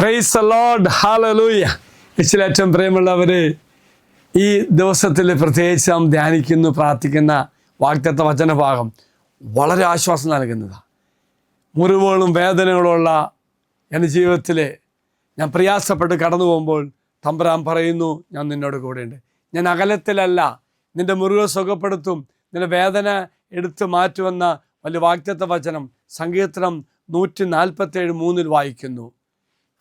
Price load hallelujah ഇച്ചിലേറ്റവും പ്രിയമുള്ളവരെ ഈ ദിവസത്തിൽ പ്രത്യേകിച്ച് നാം ധ്യാനിക്കുന്നു പ്രാർത്ഥിക്കുന്ന വാക്തത്വ വചനഭാഗം വളരെ ആശ്വാസം നൽകുന്നതാണ് മുറിവുകളും വേദനകളുള്ള എന്റെ ജീവിതത്തിൽ ഞാൻ പ്രയാസപ്പെട്ട് കടന്നു പോകുമ്പോൾ തമ്പരാൻ പറയുന്നു ഞാൻ നിന്നോട് കൂടെയുണ്ട്. ഞാൻ അകലത്തിലല്ല നിന്റെ മുറിവ് സുഖപ്പെടുത്തും നിന്റെ വേദന എടുത്തു മാറ്റുമെന്ന വലിയ വാക്തത്വ വചനം സങ്കീർത്തനം നൂറ്റി നാൽപ്പത്തേഴ് മൂന്നിൽ വായിക്കുന്നു.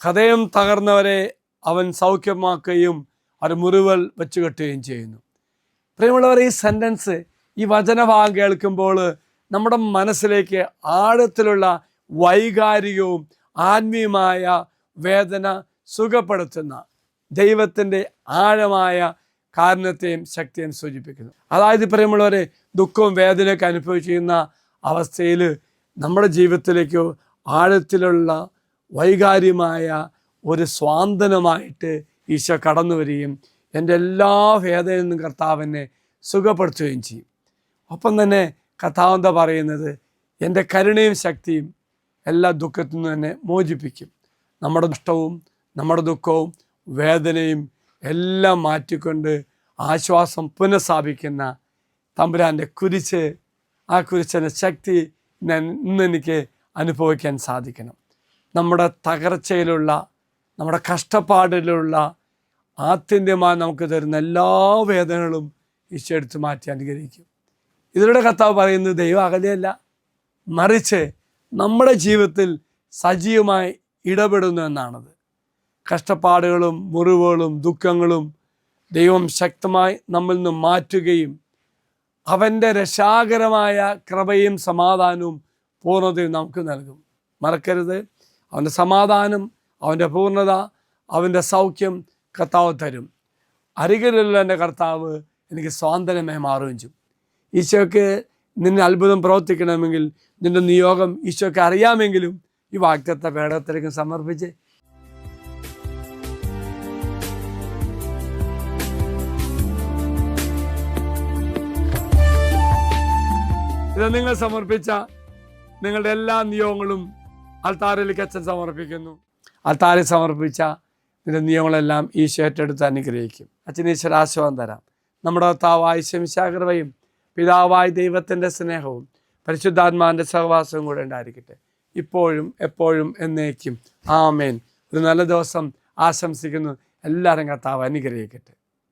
ഹൃദയം തകർന്നവരെ അവൻ സൗഖ്യമാക്കുകയും അവർ മുറിവൽ വെച്ച് കെട്ടുകയും ചെയ്യുന്നു. പ്രിയമുള്ളവർ ഈ സെന്റൻസ് ഈ വചനഭാഗം കേൾക്കുമ്പോൾ നമ്മുടെ മനസ്സിലേക്ക് ആഴത്തിലുള്ള വൈകാരികവും ആത്മീയമായ വേദന സുഖപ്പെടുത്തുന്ന ദൈവത്തിന്റെ ആഴമായ കാരണത്തെയും ശക്തിയും സൂചിപ്പിക്കുന്നു. അതായത് പ്രിയമുള്ളവരെ ദുഃഖവും വേദനയൊക്കെ അനുഭവിച്ചിരുന്ന അവസ്ഥയിൽ നമ്മുടെ ജീവിതത്തിലേക്ക് ആഴത്തിലുള്ള വൈകാര്യമായ ഒരു സ്വാന്തനമായിട്ട് ഈശോ കടന്നു വരികയും എന്റെ എല്ലാ ഭേദയിൽ നിന്നും കർത്താവിനെ സുഖപ്പെടുത്തുകയും ചെയ്യും. ഒപ്പം തന്നെ കർത്താവ് എന്താ പറയുന്നത്? എന്റെ കരുണയും ശക്തിയും എല്ലാ ദുഃഖത്തിൽ നിന്ന് തന്നെ മോചിപ്പിക്കും. നമ്മുടെ നഷ്ടവും നമ്മുടെ ദുഃഖവും വേദനയും എല്ലാം മാറ്റിക്കൊണ്ട് ആശ്വാസം പുനഃസ്ഥാപിക്കുന്ന തമ്പുരാന്റെ കുരിശ് ആ കുരിശിന്റെ ശക്തി ഇന്ന് എനിക്ക് അനുഭവിക്കാൻ സാധിക്കണം. നമ്മുടെ തകർച്ചയിലുള്ള നമ്മുടെ കഷ്ടപ്പാടിലുള്ള ആത്യന്ത്യമായി നമുക്ക് തരുന്ന എല്ലാ വേദനകളും ഈശോ എടുത്തു മാറ്റി അനുഗ്രഹിക്കും. ഇതിലൂടെ കർത്താവ് പറയുന്നത് ദൈവം അകലെയല്ല. മറിച്ച് നമ്മുടെ ജീവിതത്തിൽ സജീവമായി ഇടപെടുന്നു എന്നാണത്. കഷ്ടപ്പാടുകളും മുറിവുകളും ദുഃഖങ്ങളും ദൈവം ശക്തമായി നമ്മിൽ നിന്ന് മാറ്റുകയും അവന്റെ രക്ഷാകരമായ കൃപയും സമാധാനവും പൂർണതയും നമുക്ക് നൽകും. മറക്കരുത്. അവന്റെ സമാധാനം അവന്റെ പൂർണത അവന്റെ സൗഖ്യം കർത്താവ് തരും. അരികിലുള്ള എന്റെ കർത്താവ് എനിക്ക് സ്വാതന്ത്ര്യമായി മാറുകയും ചെയ്യും. ഈശോയ്ക്ക് നിന്നെ അത്ഭുതം പ്രവർത്തിക്കണമെങ്കിൽ നിന്റെ നിയോഗം ഈശോയ്ക്ക് അറിയാമെങ്കിലും ഈ വാക്യത്തെ പേടത്തിലേക്കും സമർപ്പിച്ച്. ഇത് നിങ്ങൾ സമർപ്പിച്ച നിങ്ങളുടെ എല്ലാ നിയോഗങ്ങളും അൽത്താറിലേക്ക് അച്ഛൻ സമർപ്പിക്കുന്നു. അൽത്താറിൽ സമർപ്പിച്ച നിന്റെ നിയമങ്ങളെല്ലാം ഈശോ ഏറ്റെടുത്ത് അനുഗ്രഹിക്കും. അച്ഛൻ ഈശ്വര ആശ്വാസം തരാം. നമ്മുടെ ഭർത്താവായി ശമിശാകൃപയും പിതാവായ ദൈവത്തിന്റെ സ്നേഹവും പരിശുദ്ധാത്മാവിന്റെ സഹവാസവും കൂടെ ഉണ്ടായിരിക്കട്ടെ. ഇപ്പോഴും എപ്പോഴും എന്നേക്കും. ആമേൻ. ഒരു നല്ല ദിവസം ആശംസിക്കുന്നു. എല്ലാവരും കർത്താവ് അനുഗ്രഹിക്കട്ടെ.